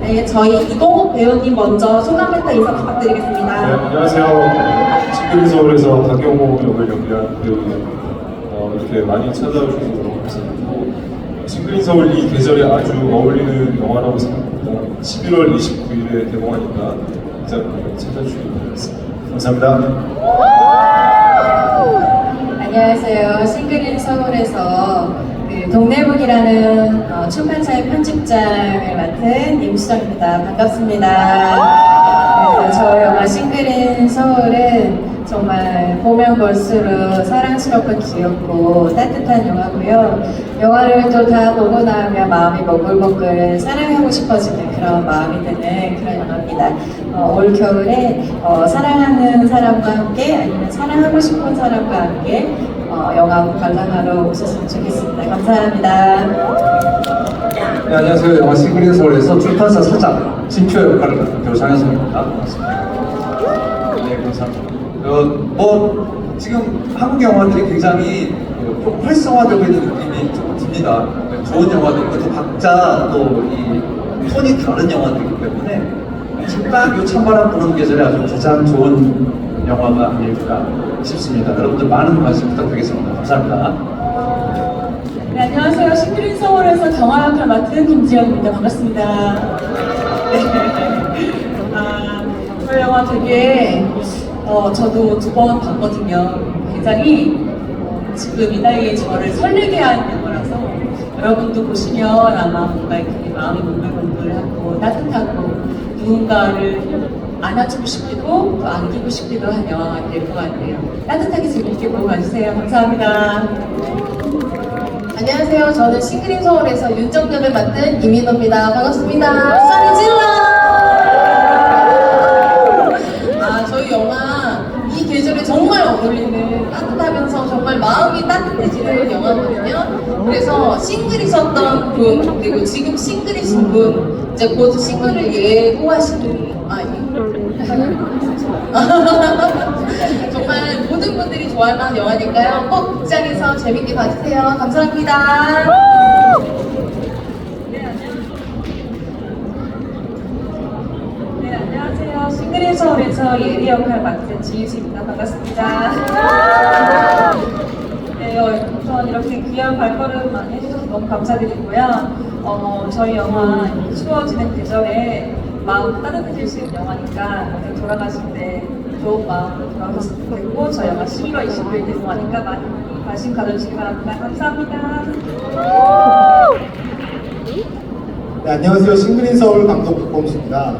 네, 저희 이동욱 배우님 먼저 소감 멘트 인사 네, 부탁드리겠습니다. 안녕하세요. 싱글인 서울에서 박경호 역을 연기한 배우예요. 어, 이렇게 많이 찾아주셔서 너무 감사드리고 싱글인 서울 이 계절에 아주 어울리는 영화라고 생각합니다. 11월 29일에 개봉하니까 진짜 찾아주시기 바라겠습니다. 감사합니다. 안녕하세요. 싱글인 서울에서 그 동네북이라는 어, 출판사의 편집장을 맡은 임수정입니다. 반갑습니다. 네, 저 영화 싱글인 서울은 정말 보면 볼수록 사랑스럽고 귀엽고 따뜻한 영화고요. 영화를 또 다 보고 나면 마음이 먹글먹글 사랑하고 싶어지는 그런 마음이 드는 그런 영화입니다. 어, 올 겨울에 어, 사랑하는 사람과 함께 아니면 사랑하고 싶은 사람과 함께 어, 영화 관람하러 오셨으면 좋겠습니다. 감사합니다. 네, 안녕하세요. 영화 싱글인 서울에서 출판사 사장 진표 역할을 맡은 배우 장현성입니다. 반갑습니다. 네, 감사합니다. 어, 뭐 지금 한국 영화들이 굉장히 어, 좀 활성화되고 있는 느낌이 조금 듭니다. 네, 좋은 영화들이고 또 각자 또이 톤이 다른 영화들이기 때문에 지금 딱이 찬바람 부는 계절에 아주 가장 좋은 영화가 아닐까 싶습니다. 여러분들 많은 관심 부탁드리겠습니다. 감사합니다. 네, 안녕하세요. 싱글인 서울에서 정화 역할 맡은 김지연입니다. 반갑습니다. 네. 아, 저 영화 되게, 어, 저도 두 번 봤거든요. 굉장히 어, 지금 이 나이에 저를 설레게 하는 영화라서 여러분도 보시면 아마 뭔가 이렇게 마음이 몽글몽글하고 따뜻하고 누군가를 안아주고 싶기도 또 안기고 싶기도 한 영화가 될 것 같아요. 따뜻하게 재밌게 보고 가주세요. 감사합니다. 안녕하세요. 저는 싱그린 서울에서 윤정역을 맡은 이민호입니다. 반갑습니다. 소리 질러! 아, 저희 영화 이 계절에 정말 어울리는 따뜻하면서 정말 마음이 따뜻해지는 영화거든요. 그래서 싱글이셨던 분, 그리고 지금 싱글이신 분, 이제 곧 싱글을 예고하시는, 아, 예. 정말 모든 분들이 좋아할 만한 영화니까요. 꼭 극장에서 재밌게 봐주세요. 감사합니다. 네, 안녕하세요. 싱글인 서울에서 예리 역할 맡은 지희수입니다. 반갑습니다. 네, 어, 우선 이렇게 귀한 발걸음 많이 해주셔서 너무 감사드리고요. 어, 저희 영화 추워지는 계절에 마음 따뜻해질 수 있는 영화니까 돌아가실 때 좋은 마음으로 돌아가셨으면 좋겠고 저희 영화 11월 29일 개봉하니까 많이 관심 가져주시기 바랍니다. 감사합니다. 네, 안녕하세요. 싱글인 서울 감독 박범수입니다.